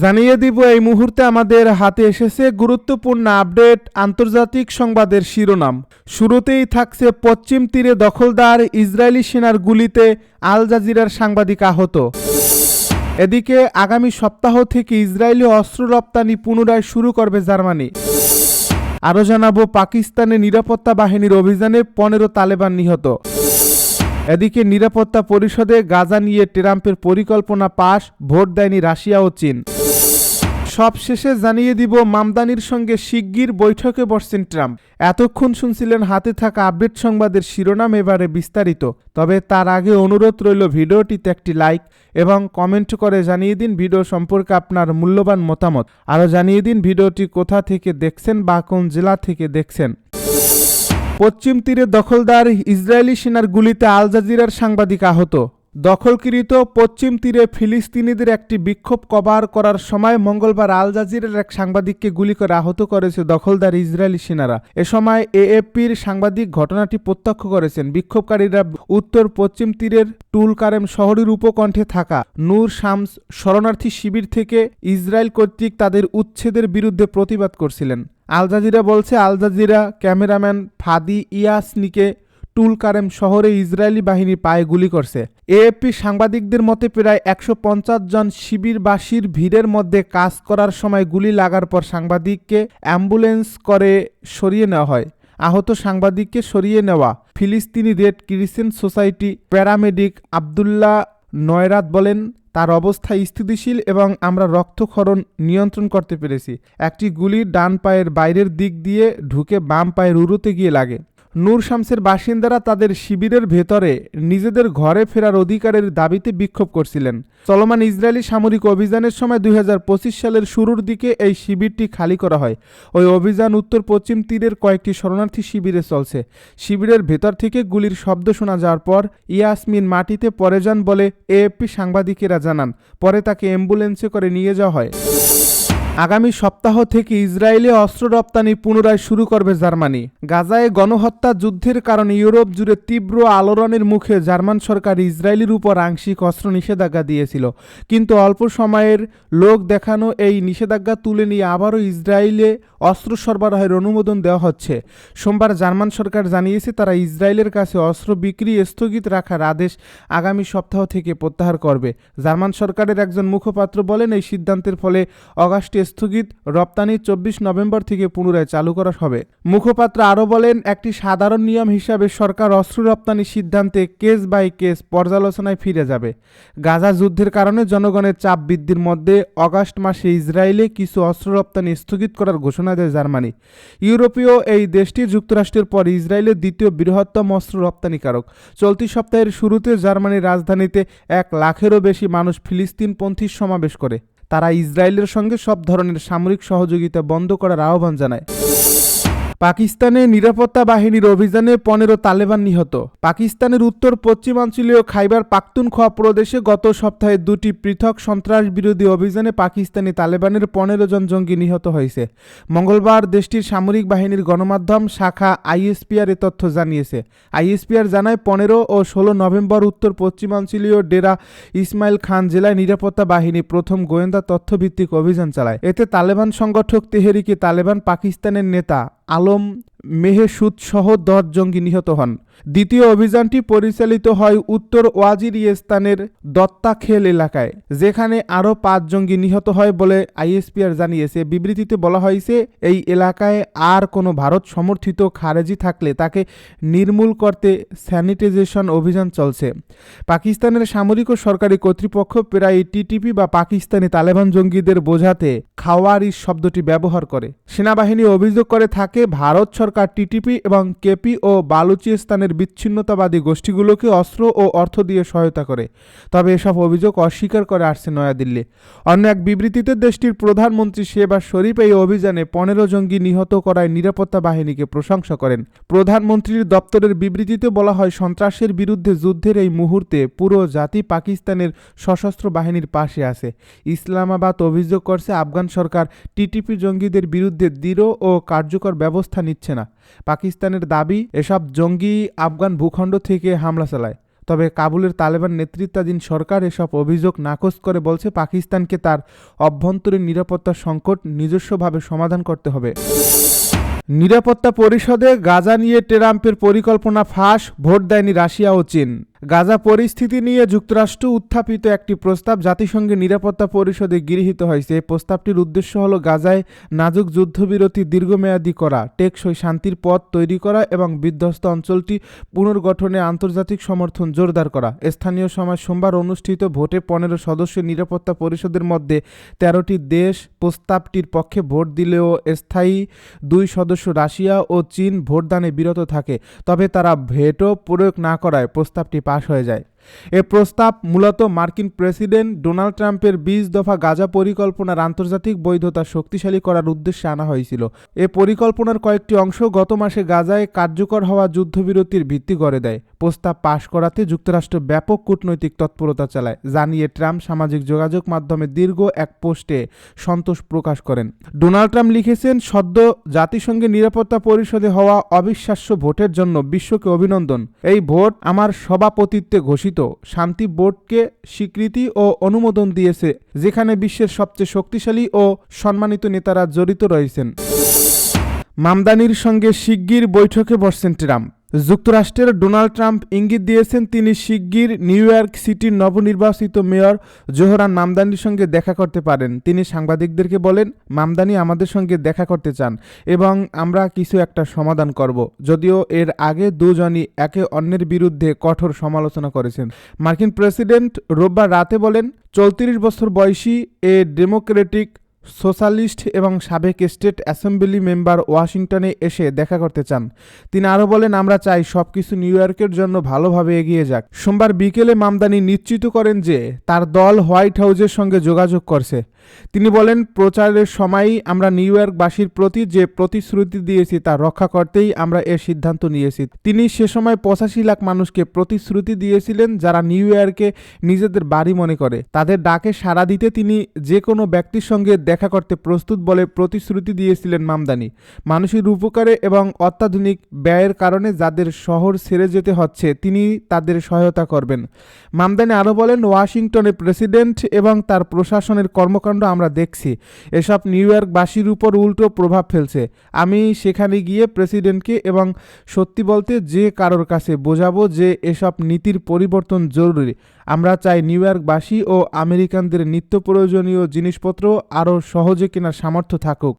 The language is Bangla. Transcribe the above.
জানিয়ে দিব, এই মুহূর্তে আমাদের হাতে এসেছে গুরুত্বপূর্ণ আপডেট আন্তর্জাতিক সংবাদের শিরোনাম। শুরুতেই থাকছে পশ্চিম তীরে দখলদার ইসরায়েলি সেনার গুলিতে আল জাজিরার সাংবাদিক আহত। এদিকে আগামী সপ্তাহ থেকে ইসরায়েলি অস্ত্র রপ্তানি পুনরায় শুরু করবে জার্মানি। আরও জানাব, পাকিস্তানে নিরাপত্তা বাহিনীর অভিযানে পনেরো তালেবান নিহত। এদিকে নিরাপত্তা পরিষদে গাজা নিয়ে ট্রাম্পের পরিকল্পনা পাশ, ভোট দেয়নি রাশিয়া ও চীন। সবশেষে জানিয়ে দিব, মামদানির সঙ্গে শিগগির বৈঠকে বসছেন ট্রাম্প। এতক্ষণ শুনছিলেন হাতে থাকা আপডেট সংবাদের শিরোনাম এবারে বিস্তারিত। তবে তার আগে অনুরোধ রইল ভিডিওটিতে একটি লাইক এবং কমেন্ট করে জানিয়ে দিন ভিডিও সম্পর্কে আপনার মূল্যবান মতামত। আরও জানিয়ে দিন ভিডিওটি কোথা থেকে দেখছেন বা কোন জেলা থেকে দেখছেন। পশ্চিম তীরে দখলদার ইসরায়েলি সেনার গুলিতে আল জাজিরার সাংবাদিক আহত। দখলকৃত পশ্চিম তীরে ফিলিস্তিনিদের একটি বিক্ষোভ কভার করার সময় মঙ্গলবার আল জাজিরার এক সাংবাদিককে গুলি করে আহত করেছে দখলদার ইসরায়েলি সেনারা। এ সময় এএফপির সাংবাদিক ঘটনাটি প্রত্যক্ষ করেছেন। বিক্ষোভকারীরা উত্তর পশ্চিম তীরের টুল কারেম শহরের উপকণ্ঠে থাকা নূর শামস শরণার্থী শিবির থেকে ইসরায়েল কর্তৃক তাদের উচ্ছেদের বিরুদ্ধে প্রতিবাদ করছিলেন। আল জাজিরা বলছে, আল জাজিরা ক্যামেরাম্যান ফাদি ইয়াসনিকে টুল কারেম শহরে ইসরায়েলি বাহিনী পায়ে গুলি করছে। এএফপি সাংবাদিকদের মতে প্রায় একশো পঞ্চাশ জন শিবিরবাসীর ভিড়ের মধ্যে কাজ করার সময় গুলি লাগার পর সাংবাদিককে অ্যাম্বুলেন্স করে সরিয়ে নেওয়া হয়। আহত সাংবাদিককে সরিয়ে নেওয়া ফিলিস্তিনি red crescent society paramedic Abdullah নয়রাত বলেন, তার অবস্থা স্থিতিশীল এবং আমরা রক্তক্ষরণ নিয়ন্ত্রণ করতে পেরেছি। একটি গুলি ডান পায়ের বাইরের দিক দিয়ে ঢুকে বাম পায়ের উরুতে গিয়ে লাগে। নূর শামসের বাসিন্দারা তাদের শিবিরের ভেতরে নিজেদের ঘরে ফেরার অধিকারের দাবিতে বিক্ষোভ করছিলেন। চলমান ইসরায়েলি সামরিক অভিযানের সময় দুই হাজার পঁচিশ সালের শুরুর দিকে এই শিবিরটি খালি করা হয়। ওই অভিযান উত্তর পশ্চিম তীরের কয়েকটি শরণার্থী শিবিরে চলছে। শিবিরের ভেতর থেকে গুলির শব্দ শোনা যাওয়ার পর ইয়াসমিন মাটিতে পড়ে যান বলে এএফপি সাংবাদিকেরা জানান। পরে তাকে অ্যাম্বুলেন্সে করে নিয়ে যাওয়া হয়। আগামী সপ্তাহ থেকে ইসরায়েলে অস্ত্র রপ্তানি পুনরায় শুরু করবে জার্মানি। গাজায় গণহত্যা যুদ্ধের কারণে ইউরোপ জুড়ে তীব্র আলোড়নের মুখে জার্মান সরকার ইসরায়েলের উপর আংশিক অস্ত্র নিষেধাজ্ঞা দিয়েছিল। কিন্তু অল্প সময়ের লোক দেখানো এই নিষেধাজ্ঞা তুলে নিয়ে আবারও ইসরায়েলে অস্ত্র সরবরাহের অনুমোদন দেওয়া হচ্ছে। সোমবার জার্মান সরকার জানিয়েছে, তারা ইসরায়েলের কাছে অস্ত্র বিক্রি স্থগিত রাখার আদেশ আগামী সপ্তাহ থেকে প্রত্যাহার করবে। জার্মান সরকারের একজন মুখপাত্র বলেন, এই সিদ্ধান্তের ফলে অগাস্টে স্থগিত রপ্তানি চব্বিশ নভেম্বর থেকে পুনরায় চালু করা হবে। মুখপাত্র আরও বলেন, একটি সাধারণ নিয়ম হিসাবে সরকার অস্ত্র রপ্তানি সিদ্ধান্তে কেস বাই কেস পর্যালোচনায় ফিরে যাবে। গাজা যুদ্ধের কারণে জনগণের চাপ বৃদ্ধির মধ্যে অগাস্ট মাসে ইসরায়েলে কিছু অস্ত্র রপ্তানি স্থগিত করার ঘোষণা দেয় জার্মানি। ইউরোপীয় এই দেশটি যুক্তরাষ্ট্রের পর ইসরায়েলের দ্বিতীয় বৃহত্তম অস্ত্র রপ্তানিকারক। চলতি সপ্তাহের শুরুতে জার্মানির রাজধানীতে এক লাখেরও বেশি মানুষ ফিলিস্তিনপন্থীর সমাবেশ করে। তারা ইসরায়েলের সঙ্গে সব ধরনের সামরিক সহযোগিতা বন্ধ করার আহ্বান জানায়। পাকিস্তানে নিরাপত্তা বাহিনীর অভিযানে পনেরো তালেবান নিহত। পাকিস্তানের উত্তর, পশ্চিমাঞ্চলীয় খাইবার পাখতুনখোয়া প্রদেশে গত সপ্তাহে দুটি পৃথক সন্ত্রাস বিরোধী অভিযানে পাকিস্তানি তালেবানের পনেরো জন জঙ্গি নিহত হয়েছে। মঙ্গলবার দেশটির সামরিক বাহিনীর গণমাধ্যম শাখা আইএসপিআর এ তথ্য জানিয়েছে। আইএসপিআর জানায়, পনেরো ও ষোলো নভেম্বর উত্তর, পশ্চিমাঞ্চলীয় ডেরা ইসমাইল খান জেলায় নিরাপত্তা বাহিনী প্রথম গোয়েন্দা তথ্যভিত্তিক অভিযান চালায়। এতে তালেবান সংগঠক তেহরিকে তালেবান পাকিস্তানের নেতা আলম মেহেসুদ সহ দশ জঙ্গি নিহত হন। দ্বিতীয় অভিযানটি পরিচালিত হয় উত্তর ওয়াজিরিস্তানের দত্তাখেল এলাকায়, যেখানে আরও পাঁচ জঙ্গি নিহত হয় বলে আইএসপিআর জানিয়েছে। বিবৃতিতে বলা হয়েছে, এই এলাকায় আর কোনো ভারত সমর্থিত খারেজি থাকলে তাকে নির্মূল করতে স্যানিটাইজেশন অভিযান চলছে। পাকিস্তানের সামরিক ও সরকারি কর্তৃপক্ষ প্রায় টিটিপি বা পাকিস্তানি তালেবান জঙ্গিদের বোঝাতে খাওয়ারি শব্দটি ব্যবহার করে। সেনাবাহিনী অভিযোগ করে থাকে, ভারত টিটিপি এবং কেপি ও বালুচিস্তানের বিচ্ছিন্নতাবাদী গোষ্ঠীগুলোকে অস্ত্র ও অর্থ দিয়ে সহায়তা করে। তবে এসব অভিযোগ অস্বীকার করে আসছে নয়াদিল্লি। অন্য এক বিবৃতিতে দেশটির প্রধানমন্ত্রী শেবাজ শরীফ এই অভিযানে পনেরো জঙ্গি নিহত করায় নিরাপত্তা বাহিনীকে প্রশংসা করেন। প্রধানমন্ত্রীর দপ্তরের বিবৃতিতে বলা হয়, সন্ত্রাসের বিরুদ্ধে যুদ্ধের এই মুহূর্তে পুরো জাতি পাকিস্তানের সশস্ত্র বাহিনীর পাশে আছে। ইসলামাবাদ অভিযোগ করছে, আফগান সরকার টিটিপি জঙ্গিদের বিরুদ্ধে দৃঢ় ও কার্যকর ব্যবস্থা নিচ্ছে পাকিস্তানের দাবি, এসব জঙ্গি আফগান ভূখণ্ড থেকে হামলা চালায়। তবে কাবুলের তালেবান নেতৃত্বাধীন সরকার এসব অভিযোগ নাকচ করে বলছে পাকিস্তানকে তার অভ্যন্তরীণ নিরাপত্তা সংকট নিজস্বভাবে সমাধান করতে হবে। নিরাপত্তা পরিষদে গাজা নিয়ে ট্রাম্পের পরিকল্পনা ফাঁস, ভোট দেয়নি রাশিয়া ও চীন। গাজা পরিস্থিতি নিয়ে যুক্তরাষ্ট্র উত্থাপিত একটি প্রস্তাব জাতিসংঘের নিরাপত্তা পরিষদে গৃহীত হয়েছে। এই প্রস্তাবটির উদ্দেশ্য হল গাজায় নাজুক যুদ্ধবিরতি দীর্ঘমেয়াদী করা, টেকসই শান্তির পথ তৈরি করা এবং বিধ্বস্ত অঞ্চলটি পুনর্গঠনে আন্তর্জাতিক সমর্থন জোরদার করা। স্থানীয় সময় সোমবার অনুষ্ঠিত ভোটে পনেরো সদস্যের নিরাপত্তা পরিষদের মধ্যে তেরোটি দেশ প্রস্তাবটির পক্ষে ভোট দিলেও স্থায়ী দুই সদস্য রাশিয়া ও চীন ভোটদানে বিরত থাকে, তবে তারা ভেটো প্রয়োগ না করায় প্রস্তাবটি পাশ হয়ে যায়। এ প্রস্তাব মূলত মার্কিন প্রেসিডেন্ট ডোনাল্ড ট্রাম্পের বিশ দফা গাজা পরিকল্পনার আন্তর্জাতিক বৈধতা শক্তিশালী করার উদ্দেশ্যে আনা হয়েছিল। এ পরিকল্পনার কয়েকটি অংশ গত মাসে গাজায় কার্যকর হওয়া যুদ্ধবিরতির ভিত্তি করে দেয়। প্রস্তাব পাশ করাতে যুক্তরাষ্ট্র ব্যাপক কূটনৈতিক তৎপরতা চালায় জানিয়ে ট্রাম্প সামাজিক যোগাযোগ মাধ্যমে দীর্ঘ এক পোস্টে সন্তোষ প্রকাশ করেন। ডোনাল্ড ট্রাম্প লিখেছেন, সদ্য জাতিসংঘের নিরাপত্তা পরিষদে হওয়া অবিশ্বাস্য ভোটের জন্য বিশ্বকে অভিনন্দন। এই ভোট আমার সভাপতিত্বে ঘোষিত শান্তি বোর্ডকে স্বীকৃতি ও অনুমোদন দিয়েছে, যেখানে বিশ্বের সবচেয়ে শক্তিশালী ও সম্মানিত নেতারা জড়িত রয়েছেন। মামদানির সঙ্গে শিগগির বৈঠকে বসছেন ট্রাম্প। যুক্তরাষ্ট্রের ডোনাল্ড ট্রাম্প ইঙ্গিত দিয়েছেন তিনি শিগগির নিউ ইয়র্ক সিটির নবনির্বাচিত মেয়র জোহরান মামদানির সঙ্গে দেখা করতে পারেন। তিনি সাংবাদিকদেরকে বলেন, মামদানি আমাদের সঙ্গে দেখা করতে চান এবং আমরা কিছু একটা সমাধান করব। যদিও এর আগে দুজনই একে অন্যের বিরুদ্ধে কঠোর সমালোচনা করেছেন। মার্কিন প্রেসিডেন্ট রোববার রাতে বলেন, চৌত্রিশ বছর বয়সী এ ডেমোক্রেটিক সোশ্যালিস্ট এবং সাবেক স্টেট অ্যাসেম্বলি মেম্বার ওয়াশিংটনে এসে দেখা করতে চান। তিনি আরও বলেন, আমরা চাই সব কিছু নিউ ইয়র্কের জন্য ভালোভাবে এগিয়ে যাক। সোমবার বিকেলে মামদানি নিশ্চিত করেন যে, তার দল হোয়াইট হাউজের সঙ্গে যোগাযোগ করছে। তিনি বলেন, প্রচারের সময়ই আমরা নিউ ইয়র্কবাসীর প্রতি যে প্রতিশ্রুতি দিয়েছি তা রক্ষা করতেই আমরা এর সিদ্ধান্ত নিয়েছি। তিনি সে সময় পঁচাশি লাখ মানুষকে প্রতিশ্রুতি দিয়েছিলেন যারা নিউ ইয়র্কে নিজেদের বাড়ি মনে করে। তাদের ডাকে সাড়া দিতে তিনি যে কোনো ব্যক্তির সঙ্গে দেখা করতে প্রস্তুত বলে প্রতিশ্রুতি দিয়েছিলেন মামদানি। মানুষের উপকারে এবং অত্যাধুনিক ব্যয়ের কারণে যাদের শহর ছেড়ে যেতে হচ্ছে, তিনি তাদের সহায়তা করবেন। মামদানি আরও বলেন ওয়াশিংটনে প্রেসিডেন্ট এবং তার প্রশাসনের কর্মকাণ্ড আমরা দেখছি। এসব নিউ ইয়র্কবাসীর উপর উল্টো প্রভাব ফেলছে। আমি সেখানে গিয়ে প্রেসিডেন্টকে এবং সত্যি বলতে যে কারোর কাছে বোঝাবো যে এসব নীতির পরিবর্তন জরুরি। আমরা চাই নিউ ইয়র্কবাসী ও আমেরিকানদের নিত্য প্রয়োজনীয় জিনিসপত্র আরও সহজে কেনার সামর্থ্য থাকুক।